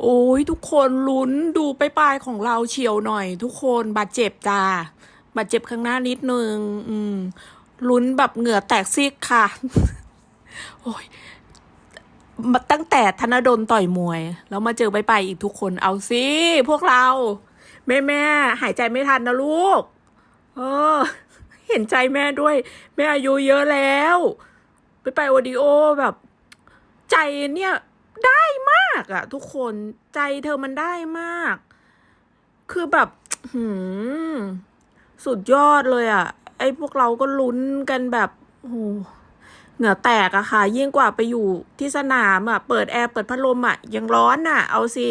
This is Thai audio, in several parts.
โอ้ยทุกคนลุ้นดูไปลายของเราเฉียวหน่อย ทุกคนบาดเจ็บจ้าบาดเจ็บข้างหน้านิดนึง อืมลุ้นแบบเหงื่อแตกซีกค่ะ โอ้ยตั้งแต่ธนดลต่อยมวย แล้วมาเจอใบไปอีกทุกคนเอาสิพวกเรา แม่แม่หายใจไม่ทันนะลูก เออ เห็นใจแม่ด้วย แม่อายุเยอะแล้ว ไปไปโอดิโอแบบ ใจเนี่ย ได้มากอะทุกคนใจเธอมันได้มาก คือแบบหืมสุดยอดเลยอะไอ้พวกเราก็ลุ้นกันแบบโอ้โหเหงื่อแตกอะค่ะ ยิ่งกว่าไปอยู่ที่สนามอะเปิดแอร์เปิดพัดลมอะยังร้อนอะเอาสิ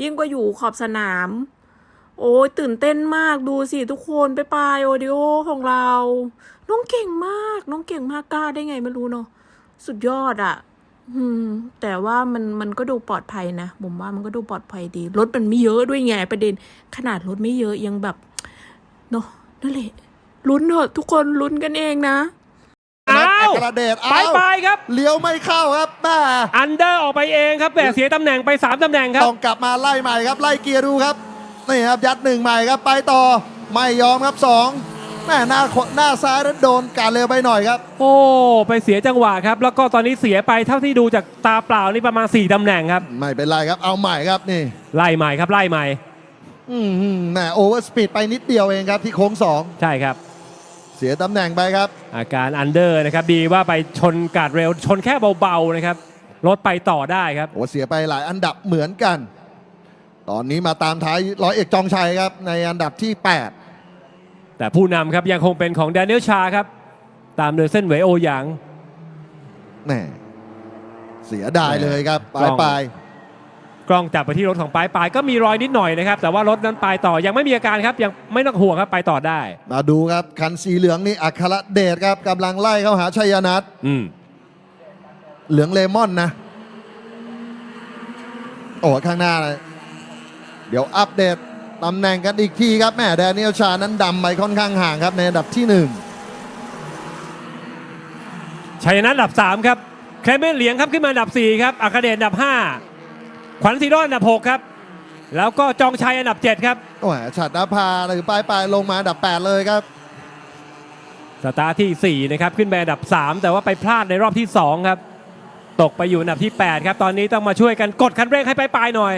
ยิ่งกว่าอยู่ขอบสนาม โอ้ยตื่นเต้นมากดูสิทุกคนไปปลายโอดิโอของเรา น้องเก่งมาก น้องเก่งมากกล้าได้ไงไม่รู้เนาะสุดยอดอะ อืม แต่ว่ามันมันก็ดูปลอดภัยนะผมว่ามันก็ดูปลอดภัยดีรถมันไม่เยอะด้วยไงประเด็น ขนาดรถไม่เยอะยังแบบเนาะนั่นแหละลุ้นเถอะทุกคนลุ้นกันเองนะอ้าวกระเดชไปอ้าวไปครับเลี้ยวไม่เข้าครับแม่อันเดอร์ออกไปเองครับแหมเสียตำแหน่งไป3ตำแหน่งครับต้องกลับมาไล่ใหม่ครับ ไล่เกียร์ดูครับนี่ครับยัดหนึ่งใหม่ครับไปต่อไม่ยอมครับสอง แม่หน้าขหน้าซ้ายแล้วโดนการเร็วไปหน่อยครับ โอ้ ไปเสียจังหวะครับ แล้วก็ตอนนี้เสียไปเท่าที่ดูจากตาเปล่านี่ประมาณ 4ตำแหน่งครับ ไม่เป็นไรครับ เอาใหม่ครับนี่ไล่ใหม่ครับไล่ใหม่ อืมหืมแหม่โอเวอร์สปีดไปนิดเดียวเองครับที่โค้งสองใช่ครับ เสียตำแหน่งไปครับ อาการอันเดอร์นะครับ ดีว่าไปชนกาดเร็วชนแค่เบาๆนะครับรถไปต่อได้ครับ โอ้เสียไปหลายอันดับเหมือนกัน ตอนนี้มาตามท้ายร้อยเอกจองชัยครับ ในอันดับที่ 8 แต่ผู้นำครับยังคงเป็นของแดเนียลชาครับ ตามโดยเส้นเหวยโอหยาง แหม่เสียดายเลยครับปกล้ลายองปลายกล้องจับไปที่รถของปลายปลายก็มีรอยนิดหน่อยนะครับ แต่ว่ารถนั้นไปต่อยังไม่มีอาการครับ ยังไม่ต้องห่วงครับไปต่อได้ มาดูครับคันสีเหลืองนี่อัครเดชครับกำลังไล่เข้าหาชัยนัทอืมเหลืองเลมอนนะ โอ้ข้างหน้าเลยเดี๋ยวอัปเดต ตำแหน่งกันอีกทีครับแม่แดเนียลชานั้นดำไปค่อนข้างห่างครับในอันดับที่หนึ่งชัยนัทอันดับ 3 ครับเคลเมนเหลียงครับขึ้นมาอันดับ 4 ครับอัครเดชอันดับ 5 ขวัญศรีโรจน์อันดับ 6 ครับ แล้วก็จองชัยอันดับ 7 ครับ โอ้ยฉัดนภาหรือปลายปลายลงมาอันดับ 8 เลยครับ สตาร์ทที่ 4 นะครับ ขึ้นไปอันดับ 3 แต่ว่าไปพลาดในรอบที่ 2 ครับ ตกไปอยู่อันดับที่ 8 ครับ ตอนนี้ต้องมาช่วยกันกดคันเร่งให้ไปปลายๆหน่อย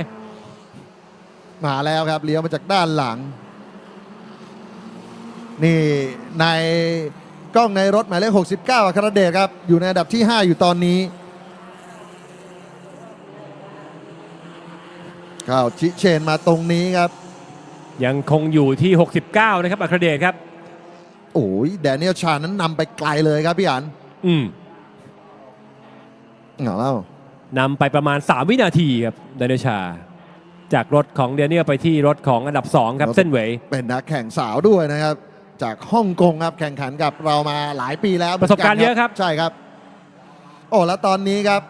มาแล้วครับเลี้ยวมาจากด้านหลัง นี่ในกล้องในรถหมายเลข 69อัครเดชครับ อยู่ในอันดับที่ 5 อยู่ตอนนี้เข้าชิเชนมาตรงนี้ครับ ยังคงอยู่ที่ 69 นะครับอัครเดชครับ โอ้ยแดเนียลชานั้นนำไปไกลเลยครับพี่อันอืมเอาแล้วนำไปประมาณ 3 วินาทีครับเดนเนลชา จากรถของเดนเนียลไปที่รถของอันดับ 2 ครับ เส้นเหวยเป็นนักแข่งสาวด้วยนะครับ จากฮ่องกงครับแข่งขันกับเรามาหลายปีแล้วประสบการณ์เยอะครับ ใช่ครับ โอ้แล้วตอนนี้ครับ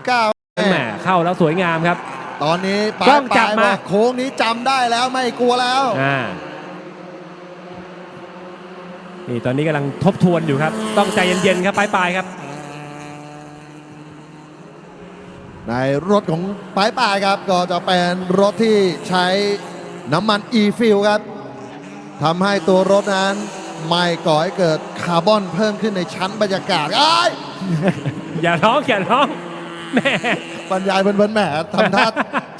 39แหมเข้าแล้วสวยงามครับ ตอนนี้ปกล้ลาอยงจับปลายมาบอกโค้งนี้จำได้แล้วไม่กลัวแล้วอ่านี่ตอนนี้กำลังทบทวนอยู่ครับ ต้องใจเย็นๆครับปลายๆครับ ในรถของปลายปลายครับ ก็จะเป็นรถที่ใช้น้ำมัน e-fuel ครับทำให้ตัวรถนั้น ไม่ก่อให้เกิดคาร์บอนเพิ่มขึ้นในชั้นบรรยากาศอ้ายอย่าร้องอย่าร้องแหม่บรรยายเพิ่นๆแหมทำท่า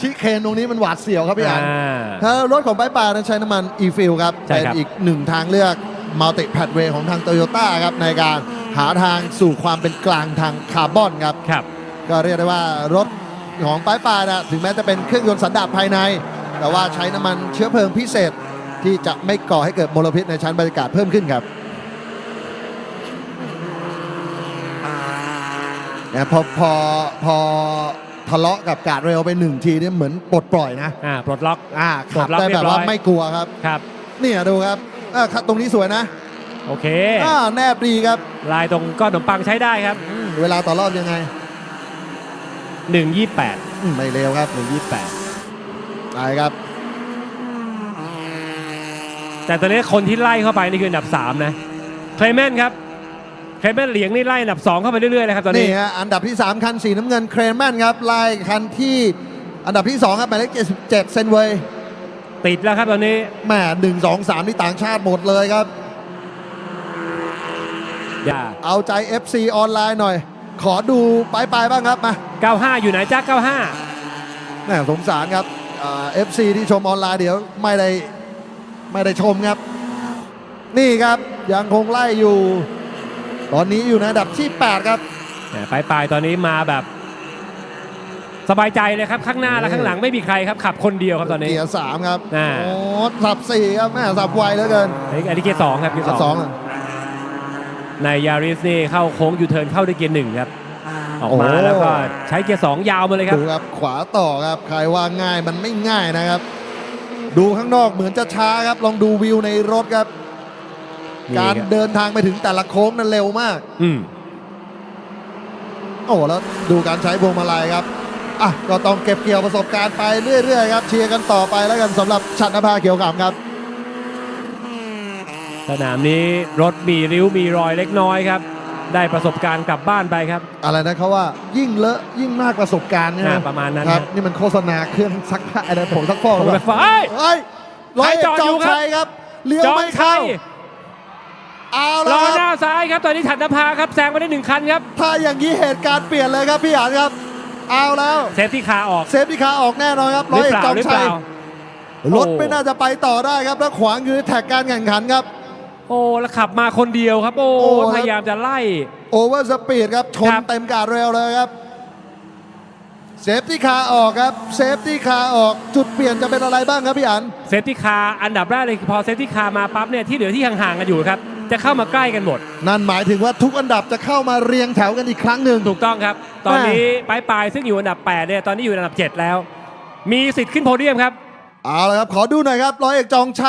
ชิเคนตรงนี้มันหวาดเสียวครับพี่อัน อ่า ถ้ารถของปลายปลายนั้นใช้น้ำมัน e-fuel ครับ ใช่เป็นครับ อีกหนึ่งทางเลือกมัลติแพดเวย์ของทางโตโยต้าครับ ในการหาทางสู่ความเป็นกลางทางคาร์บอนครับ ครับ ก็เรียกได้ว่ารถของป้ายปลายนะถึงแม้จะเป็นเครื่องยนต์สันดาปภายใน แต่ว่าใช้น้ำมันเชื้อเพลิงพิเศษที่จะไม่ก่อให้เกิดมลพิษในชั้นบรรยากาศเพิ่มขึ้นครับเนี่ยพอพอพอทะเลาะกับกาดเร็วไปหนึ่งทีเนี่ยเหมือนปลดปล่อยนะอ่าปลดล็อกอ่าปลขัดบล็อกได้เรีแบยบบร้อยว่าไม่กลัวครับครับเนี่ยดูครับอ่าครับตรงนี้สวยนะโอเคอ่าแนบดีครับ ลายตรงก้อนขนมปังใช้ได้ครับอืมเวลาต่อรอบยังไง 1.28อืมไม่เร็วครับ1.28ไปครับแต่ตอนนี้คนที่ไล่เข้าไปนี่คืออันดับ 3 นะเคลเมนครับเคลเมนเหลียงนี่ไล่อันดับ 2 เข้าไปเรื่อยๆนะครับตอนนี้นี่ฮะอันดับที่ 3 คันสีน้ำเงินเครนแมนครับไล่คันที่อันดับที่ 2 ครับหมายเลข77เซนเวยติดแล้วครับตอนนี้ แหม่หนึ่งสองสามนี่ต่างชาติหมดเลยครับ อย่าเอาใจ FC ออนไลน์หน่อย ขอดูปลายปลายๆบ้างครับมา95 อยู่ไหนจ้า95แหม่สงสารครับเอฟซีที่ชมออนไลน์เดี๋ยวไม่ได้ไม่ได้ชมครับ นี่ครับยังคงไล่อยู่ ตอนนี้อยู่ในอันดับที่ 8 ครับแต่ปลายปลายๆตอนนี้มาแบบ สบายใจเลยครับ ข้างหน้าและข้างหลังไม่มีใครครับขับคนเดียวครับตอนนี้ เกียร์สามครับอ่า โอ้สับสี่ครับแม่สับไวเหลือเกิน อันนี้อันนี้เกียร์สองครับเกียร์สสอองงอะ ในยาริสนี่เข้าโค้งยูเทิร์นเข้าด้วยเกียร์หนึ่งครับออกโอ้มาแล้วก็ใช้เกียร์สองยาวมาเลยครับดูครับขวาต่อครับใครว่าง่ายมันไม่ง่ายนะครับ ดูข้างนอกเหมือนจะช้าครับ ลองดูวิวในรถครับ นี่การครับเดินทางไปถึงแต่ละโค้งนั้นเร็วมาก อืมโอ้แล้วดูการใช้พวงมาลัยครับอะก็ต้องเก็บเกี่ยวประสบการณ์ไปเรื่อยๆครับเชียร์กันต่อไปแล้วกันสำหรับชัดนภาเขียวขำครับ สนามนี้รถมีริ้วมีรอยเล็กน้อยครับ ได้ประสบการณ์กลับบ้านไปครับ อะไรนะเขาว่ายิ่งเลอะยิ่งมากประสบการณ์ใช่ไหมอ่าประมาณนั้นครับฮะนี่มันโฆษณาเครื่องซักผ้าอะไรผมซักฟอกหรือรเปถไฟล่าเอ้ยเฮ้ยร้อยเอกใครจอดจอยู่องครับ ชัยครับเลี้ยวจอไม่งชัเข้ายเอารแล้วอคหน้ารับซ้ายครับตอนนี้ถัดนภาครับแซงไปได้หนึ่งคันครับถ้าอย่างนี้เหตุการณ์เปลี่ยนเลยครับพี่หานครับ เอาแล้วเซฟที่คาออกเซฟที่ขาออกแน่นอนครับหร้รืออยเอเปกล่าจองหรือเปชัยล่า รถไม่น่าจะไปต่อได้ครับแล้วขวางคือแท็กการแข่งขันครับ โอ้แล้วขับมาคนเดียวครับ โอ้โอ้ครับ พยายามจะไล่ โอเวอร์สปีดครับ ชนครับ เต็มกาดเร็วเลยครับ เซฟที่คาออกครับ เซฟที่คาออก จุดเปลี่ยนจะเป็นอะไรบ้างครับพี่อัน เซฟที่คาอันดับแรกเลยคือพอเซฟที่คามาปั๊บเนี่ยที่เหลือที่ห่างๆกันอยู่ครับ จะเข้ามาใกล้กันหมด นั่นหมายถึงว่าทุกอันดับจะเข้ามาเรียงแถวกันอีกครั้งหนึ่ง ถูกต้องครับ ตอนนี้ปลายปลายๆซึ่งอยู่อันดับ8เนี่ยตอนนี้อยู่อันดับ 7 แล้ว มีสิทธิ์ขึ้นโพเดียมครับ เอาละครับ ขอดูหน่อยครับ ร้อยเอกจองชัย